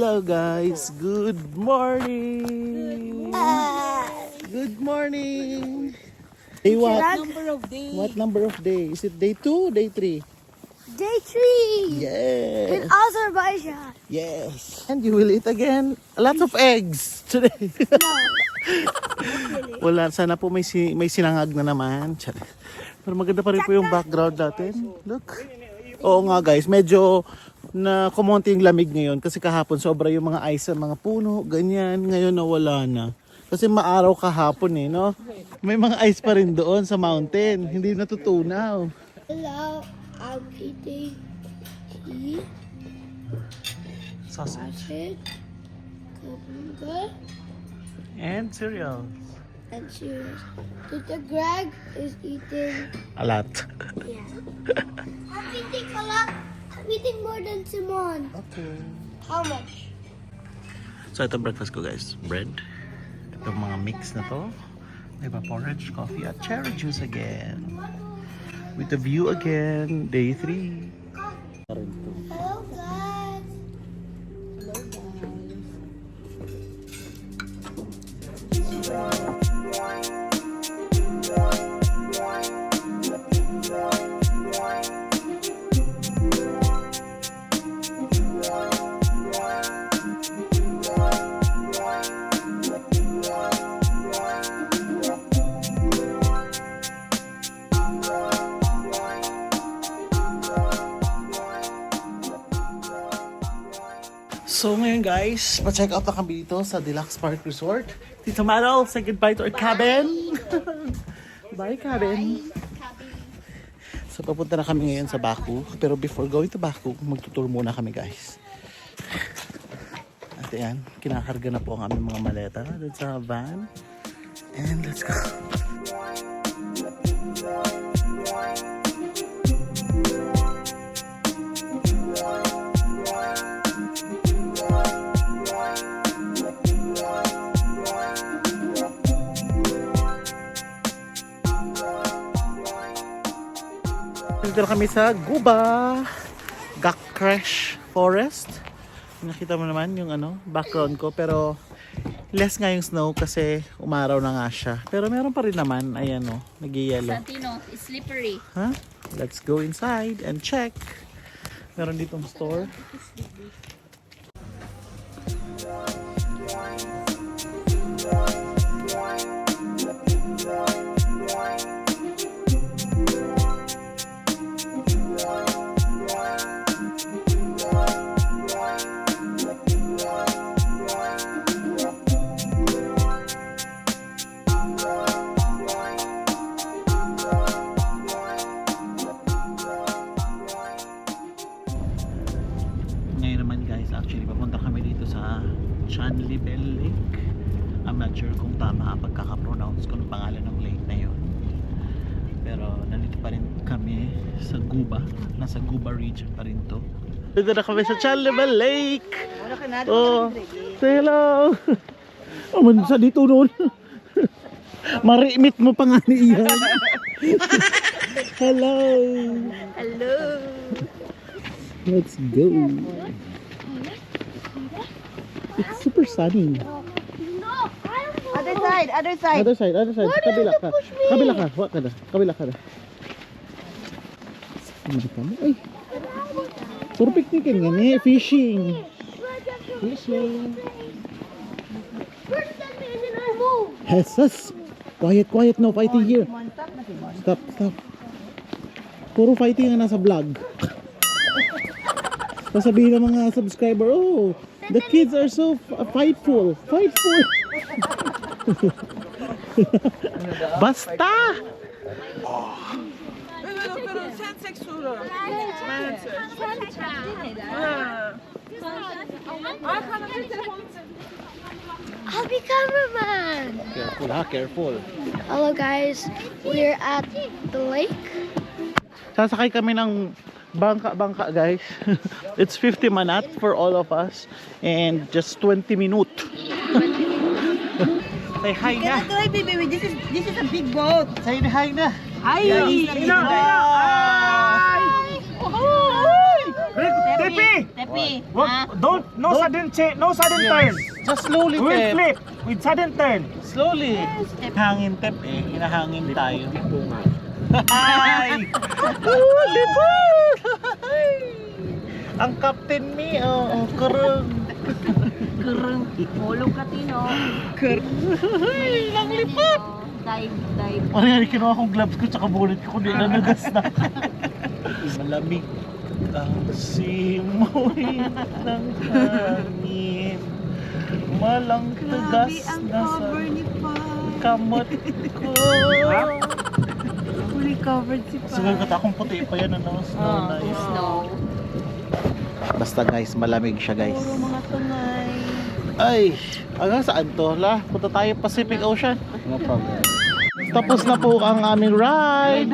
Hello guys, good morning. Good morning. Day what? Number of days. What number of day? Is it day 2 day 3? Day three in Yes. Azerbaijan. Yes. And you will eat again lots of eggs today. Wala, sana po may, si, may sinangag na naman. Pero maganda pa rin po yung background natin. Look. Oo nga guys, medyo na kumonti yung lamig ngayon kasi kahapon sobra yung mga ice sa mga puno, ganyan. Ngayon nawala na. Kasi maaraw kahapon eh, no? May mga ice pa rin doon sa mountain. Hindi natutunaw. Hello, I'm eating tea, Sausage. sausage, cucumber, And cereal. and cheers. Tita Greg is eating. A lot. Yeah. I'm eating a lot. I'm eating more than Simon. Okay. How much? So ito breakfast ko guys. Bread. Itong mga mix na to. Pa porridge, coffee, at cherry juice again. With the view again. Day 3. So ngayon guys, pa-check out na kami dito sa Deluxe Park Resort. Tito Maral, say goodbye to our cabin. Bye cabin. So papunta na kami ngayon sa Baku. Pero before going to Baku, magtutour muna kami guys. At yan, kinakarga na po ang aming mga maleta dun sa van. And let's go. Dito kami sa Guba Gakresh Forest. Nakita mo naman yung ano, background ko pero less nga yung snow kasi umaraw na nga siya. Pero meron pa rin naman, ayan o, nag-yellow. Santino, it's slippery. Ha? Let's go inside and check. Meron ditong store. Ngayon sa Chanlibel Lake. I'm not sure kung tama ang pagkakapronounce ko ng pangalan ng lake na yon. Pero nandito pa rin kami sa Guba. Nasa Guba region pa rin to. Dito na kami sa Chanlibel Lake. Oh, say hello. Oh, man, sa dito noon. Marimit mo pa nga ni Ian. hello. Hello! Let's go. It's super sunny. No, I don't Other side, other side. Other side, other side. Kabila ka. Kabila ka. Wa ka na. Kabila ka na. Ano ka mo? Ay. Puro picnicin nga ni. Fishing. Fishing. First, let me and then I move. Jesus. Quiet, quiet. No fighting here. Stop, stop. Puro fighting ang nasa vlog. Sasabihin ng mga subscriber, oh, the kids are so fightful. Fightful. Basta! pero sen sura. Arkana bir telefon I'll be cameraman. Careful ha, careful. Hello, guys. We're at the lake. Sasakay kami ng bangka-bangka guys. It's 50 manat for all of us and just 20 minute. Say hi na. Wait, wait, wait, this is, this is a big boat. Say hi na. Hi! Ina. Hi! Tepi! Tepi. Don't, no Don't- sudden change, no sudden turn. Just slowly, We will Tep. flip with sudden turn. Slowly. Tep. Hangin, Tep eh. Hinahangin tayo. Hi! oh, libot! Hi! Ang captain me, oh, oh kurang. Kurang. Mulong katino. Ay, lang lipot! Dive, dive. Ano yan, kinuha kong gloves ko tsaka bullet ko kundi nanugas na. Malamig ang simoy ng hangin. Malang tugas na sa kamot ko. Fully covered si Sugal ka akong puti pa yan ano, snow na yun. Snow. Basta guys, malamig siya guys. Puro mga tungay. Ay, hanggang saan to? La, punta tayo Pacific Ocean. No problem. Tapos na po ang aming ride.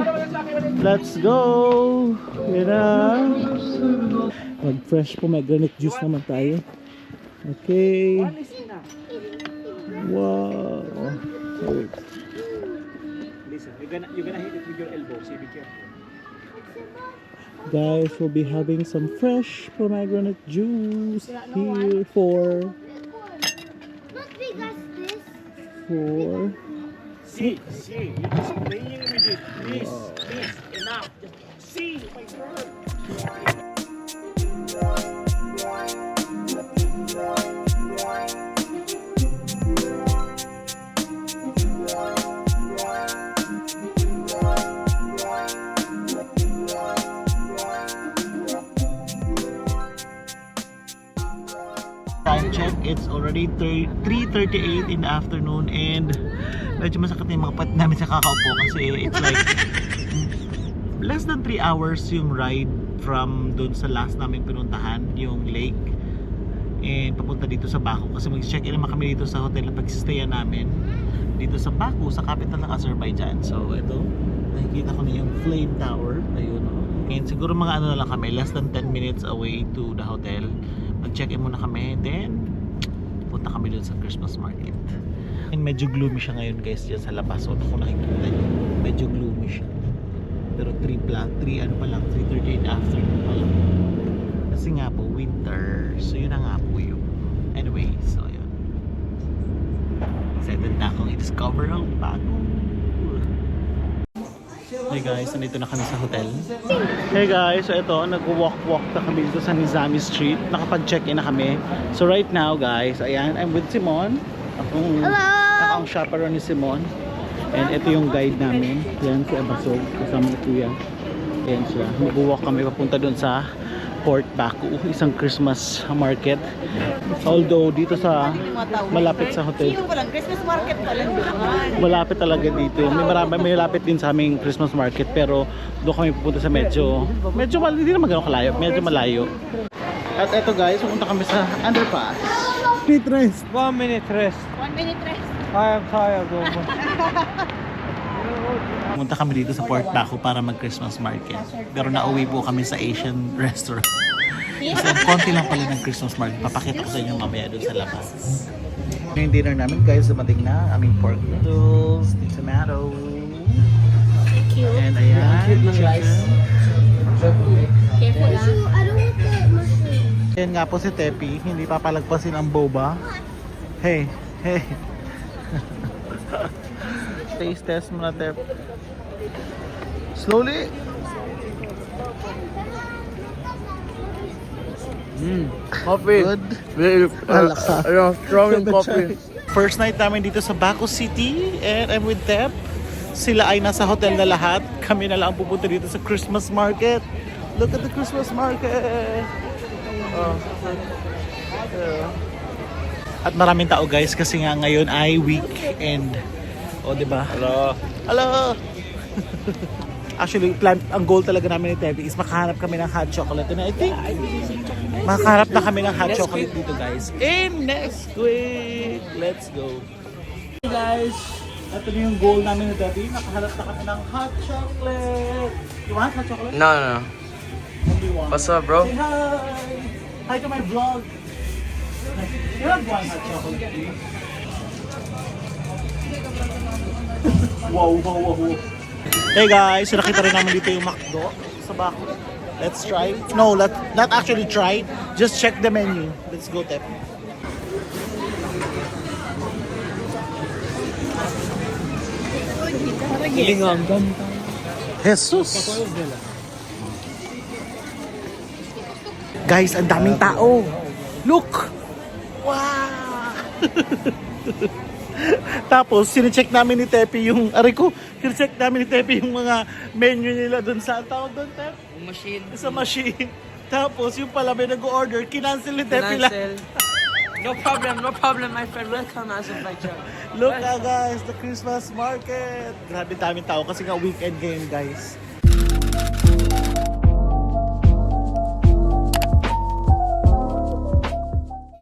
Let's go. Yan na. Mag-fresh pomegranate juice naman tayo. Okay. Wow. Wait. Listen, you're gonna, you're gonna hit it with your elbow, so be careful. Guys, we'll be having some fresh pomegranate juice here for Not big as this. for See, see, you're just playing with it. This, this, enough. Just see, my girl. Check. It's already 3.38 in the afternoon and medyo masakit na yung mga pat namin sa kakaupo kasi it's like less than 3 hours yung ride from doon sa last namin pinuntahan, yung lake and papunta dito sa Baku kasi mag-check in naman kami dito sa hotel na pagsistayan namin dito sa Baku, sa capital ng Azerbaijan. So ito, nakikita ko na yung flame tower. Ayun o. And siguro mga ano na lang kami, less than 10 minutes away to the hotel. Mag-check-in muna kami, then punta kami dun sa Christmas market. And medyo gloomy siya ngayon guys dyan sa labas. So kung nakikita nyo, medyo gloomy siya. Pero 3 plus, 3 ano pa lang, 3.30 in the afternoon pa lang. Kasi nga po, winter. So yun na nga po yung. Anyway, so yun. Excited na akong i-discover ang bago. Hey guys, nandito na kami sa hotel. Hey guys, so ito, nag-walk-walk na kami dito sa Nizami Street. Nakapag-check-in na kami. So right now guys, ayan, I'm with Simon. Akong, Hello! akong chaperone ni Simon. And ito yung guide namin. Yan si Abasog, kasama ni Kuya. Ayan siya. Mag-walk kami papunta doon sa Port Baku, isang Christmas market. Although dito sa malapit sa hotel? Christmas market pa lang doon. malapit talaga dito. May marami, may malapit din sa aming Christmas market pero doon kami pupunta sa medyo medyo mal, hindi naman gano'ng kalayo, medyo malayo. At eto guys, pupunta kami sa underpass. Pit rest. One minute rest. One minute rest. I am tired. Pumunta kami dito sa Port Baku para mag-Christmas market. Pero nauwi po kami sa Asian restaurant. Kasi konti lang pala ng Christmas market. Papakita ko sa inyo mamaya doon sa labas. Yung dinner namin guys, dumating na. Aming pork noodles, the tomato. And ayan, chicken. Careful ah. Ayan nga po si Tepi, hindi papalagpasin ang boba. Hey, hey. Taste test muna, Tep. Slowly. Coffee. Good. Very, Malaksa. uh, strong in coffee. First night namin dito sa Baco City and I'm with Tep. Sila ay nasa hotel na lahat. Kami na lang ang pupunta dito sa Christmas market. Look at the Christmas market. Oh. Yeah. At maraming tao guys kasi nga ngayon ay weekend. O, di ba? Hello. Hello! Actually, plan, ang goal talaga namin ni Tevi is makahanap kami ng hot chocolate. And I think, makahanap na kami ng hot chocolate dito guys. In next week! Let's go! Hey guys! Ito na yung goal namin ni Tevi. Makahanap na kami ng hot chocolate. You want hot chocolate? No, no, no. What's up, bro? Say hi! Hi to my vlog! You have one hot chocolate, please. Wow, wow, wow, wow. Hey guys, so nakita rin namin dito yung McDo sa Baco. Let's try. No, let, not actually try. Just check the menu. Let's go, Tep. Jesus! Guys, ang daming tao. Look! Wow! Tapos, sinecheck namin ni Tepi yung, aray ko, sinecheck namin ni Tepi yung mga menu nila dun sa, ang tawag dun, Tep? Machine. Sa machine. Tapos, yung pala may nag-order, kinancel ni Tepi lang. Cancel. No problem, no problem, my friend. Welcome, Azerbaijan. Look ah guys, the Christmas market. Grabe daming tao kasi nga weekend ngayon guys.